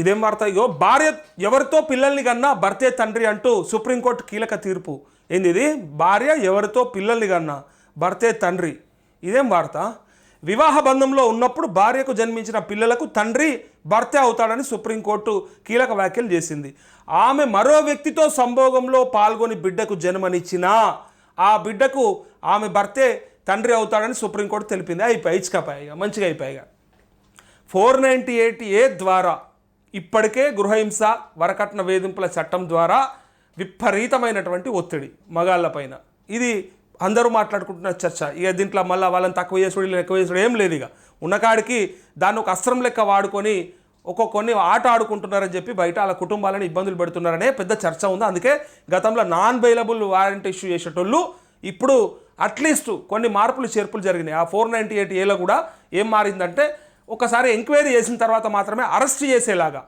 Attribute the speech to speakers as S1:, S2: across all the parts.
S1: ఇదేం వార్త? అయ్యో భార్య ఎవరితో పిల్లల్ని కన్నా భర్తే తండ్రి అంటూ సుప్రీంకోర్టు కీలక తీర్పు. ఏంది ఇది? భార్య ఎవరితో పిల్లల్ని కన్నా భర్తే తండ్రి. ఇదేం వార్త? వివాహ బంధంలో ఉన్నప్పుడు భార్యకు జన్మించిన పిల్లలకు తండ్రి భర్తే అవుతాడని సుప్రీంకోర్టు కీలక వ్యాఖ్యలు చేసింది. ఆమె మరో వ్యక్తితో సంభోగంలో పాల్గొని బిడ్డకు జన్మనిచ్చినా ఆ బిడ్డకు ఆమె భర్తే తండ్రి అవుతాడని సుప్రీంకోర్టు తెలిపింది. అయిపోయి ఇచ్చుకపోయాయి మంచిగా అయిపోయాయిగా ఫోర్ నైంటీ ఎయిట్ ఏ ద్వారా ఇప్పటికే గృహహింస వరకట్న వేధింపుల చట్టం ద్వారా విపరీతమైనటువంటి ఒత్తిడి మగాళ్ళపైన ఇది అందరూ మాట్లాడుకుంటున్న చర్చ. ఇక దీంట్లో మళ్ళీ వాళ్ళని తక్కువ చేసుడు వీళ్ళని ఎక్కువ చేసుడు ఏం లేదు ఇక. ఉన్నకాడికి దాన్ని ఒక అస్త్రం లెక్క వాడుకొని ఒక్కో కొన్ని ఆట ఆడుకుంటున్నారని చెప్పి బయట వాళ్ళ కుటుంబాలను ఇబ్బందులు పెడుతున్నారనే పెద్ద చర్చ ఉంది. అందుకే గతంలో నాన్ బెయిలబుల్ వారెంట్ ఇష్యూ చేసేటోళ్ళు ఇప్పుడు అట్లీస్ట్ కొన్ని మార్పులు చేర్పులు జరిగినాయి. ఆ ఫోర్ నైంటీ ఎయిట్ ఏలో కూడా ఏం మారిందంటే ఒకసారి ఎంక్వైరీ చేసిన తర్వాత మాత్రమే అరెస్ట్ చేసేలాగా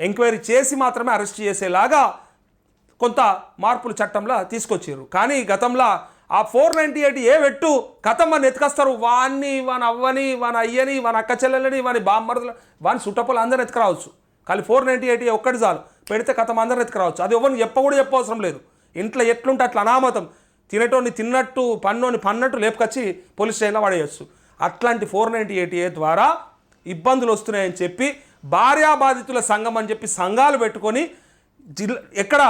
S1: ఎంక్వైరీ చేసి మాత్రమే అరెస్ట్ చేసేలాగా కొంత మార్పులు చట్టంలో తీసుకొచ్చారు కానీ గతంలో ఆ ఫోర్ నైంటీ ఎయిట్ ఏ పెట్టు కథం వాడిని ఎత్తుకొస్తారు వాన్ని వాని అవ్వని వాని అయ్యని వాని అక్క చెల్లెలని వాని బామ్మరుదుల వాని సుట్టపలు అందరిని ఎత్తుకురావచ్చు కానీ ఫోర్ నైంటీ ఎయిట్ ఒక్కటి చాలు. పెడితే కథం అందరిని ఎత్తుకురావచ్చు అది ఎవరిని చెప్ప కూడా చెప్పవసరం లేదు. ఇంట్లో ఎట్లుంటే అట్లా అనామతం. తినేటోని తిన్నట్టు పన్నోని పన్నట్టు లేపుకొచ్చి పోలీస్ స్టేషన్లో పడేయచ్చు. అట్లాంటి ఫోర్ నైంటీ ఎయిట్ ఏ ద్వారా ఇబ్బందులు వస్తున్నాయని చెప్పి భార్యాబాధితుల సంఘం అని చెప్పి సంఘాలు పెట్టుకొని జిల్లా ఎక్కడ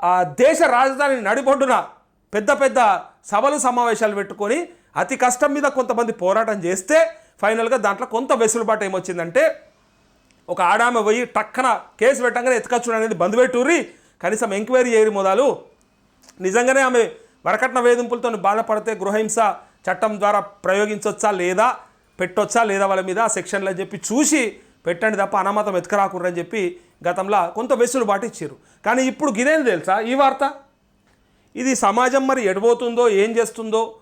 S1: ఆ దేశ రాజధాని నడిబొడ్డున పెద్ద పెద్ద సభలు సమావేశాలు పెట్టుకొని అతి కష్టం మీద కొంతమంది పోరాటం చేస్తే ఫైనల్గా దాంట్లో కొంత వెసులుబాటు ఏమొచ్చిందంటే ఒక ఆడామె పోయి టక్కన కేసు పెట్టంగానే ఎత్తుకొచ్చుడు అనేది బంద్ పెట్టుర్రి కనీసం ఎంక్వైరీ చేయరు మొదలు. నిజంగానే ఆమె వరకట్న వేధింపులతో బాధపడితే గృహహింస చట్టం ద్వారా ప్రయోగించవచ్చా లేదా పెట్టొచ్చా లేదా వాళ్ళ మీద? సెక్షన్లు అని చెప్పి చూసి పెట్టండి తప్ప అనామతం ఎత్తుకరాకుర్రని చెప్పి గతంలో కొంత వెసులుబాటు ఇచ్చారు కానీ ఇప్పుడు గిదేం తెలుసా ఈ వార్త? ఇది సమాజం మరి ఎడబోతుందో ఏం చేస్తుందో?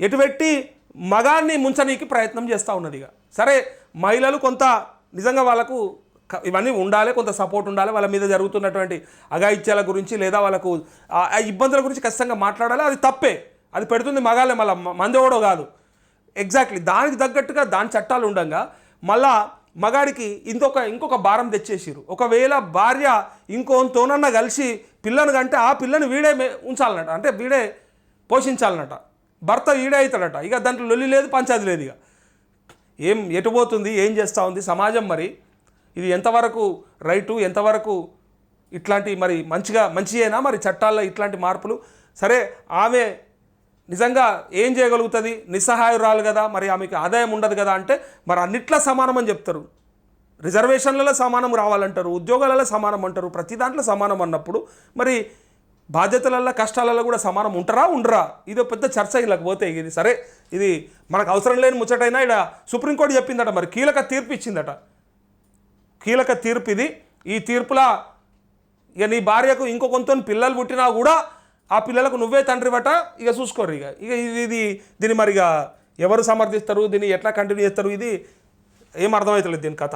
S1: ఎటుపెట్టి మగాన్ని ముంచనీకి ప్రయత్నం చేస్తూ ఉన్నది ఇక. సరే మహిళలు కొంత నిజంగా వాళ్ళకు ఇవన్నీ ఉండాలి కొంత సపోర్ట్ ఉండాలి వాళ్ళ మీద జరుగుతున్నటువంటి అఘాయిత్యాల గురించి లేదా వాళ్ళకు ఆ ఇబ్బందుల గురించి ఖచ్చితంగా మాట్లాడాలి. అది తప్పే. అది పెడుతుంది మగాళ్ళే మళ్ళీ. మందెవడో కాదు. ఎగ్జాక్ట్లీ దానికి తగ్గట్టుగా దాని చట్టాలు ఉండగా మళ్ళా మగాడికి ఇంకొక ఇంకొక భారం తెచ్చేసిరు ఒకవేళ భార్య ఇంకోతోనన్నా కలిసి పిల్లను కంటే ఆ పిల్లని వీడే ఉంచాలన్నట. అంటే వీడే పోషించాలన్నట. భర్త వీడే అవుతాడట ఇక దాంట్లో లొల్లి లేదు పంచాది లేదు ఇక. ఏం ఎటు పోతుంది ఏం చేస్తూ ఉంది సమాజం మరి? ఇది ఎంతవరకు రైటు ఎంతవరకు ఇట్లాంటి మరి మంచిగా మంచియేనా మరి చట్టాల్లో ఇట్లాంటి మార్పులు? సరే ఆమె నిజంగా ఏం చేయగలుగుతుంది? నిస్సహాయురాలు కదా మరి ఆమెకి ఆదాయం ఉండదు కదా అంటే మరి అన్నిట్లా సమానం అని చెప్తారు. రిజర్వేషన్లలో సమానం రావాలంటారు ఉద్యోగాలలో సమానం అంటారు ప్రతి దాంట్లో సమానం అన్నప్పుడు మరి బాధ్యతలలో కష్టాలలో కూడా సమానం ఉంటారా ఉండరా? ఇది పెద్ద చర్చ ఇలా పోతే ఇది. సరే ఇది మనకు అవసరం లేని ముచ్చటైనా ఇక్కడ సుప్రీంకోర్టు చెప్పిందట మరి కీలక తీర్పు ఇచ్చిందట. కీలక తీర్పు ఇది. ఈ తీర్పులా ఇక నీ భార్యకు ఇంకో కొంత పిల్లలు పుట్టినా కూడా ఆ పిల్లలకు నువ్వే తండ్రివట ఇక చూసుకోరు ఇక. ఇక ఇది ఇది దీన్ని మరి ఇక ఎవరు సమర్థిస్తారు దీన్ని ఎట్లా కంటిన్యూ చేస్తారు ఇది ఏం అర్థమవుతలేదు దీని కథ.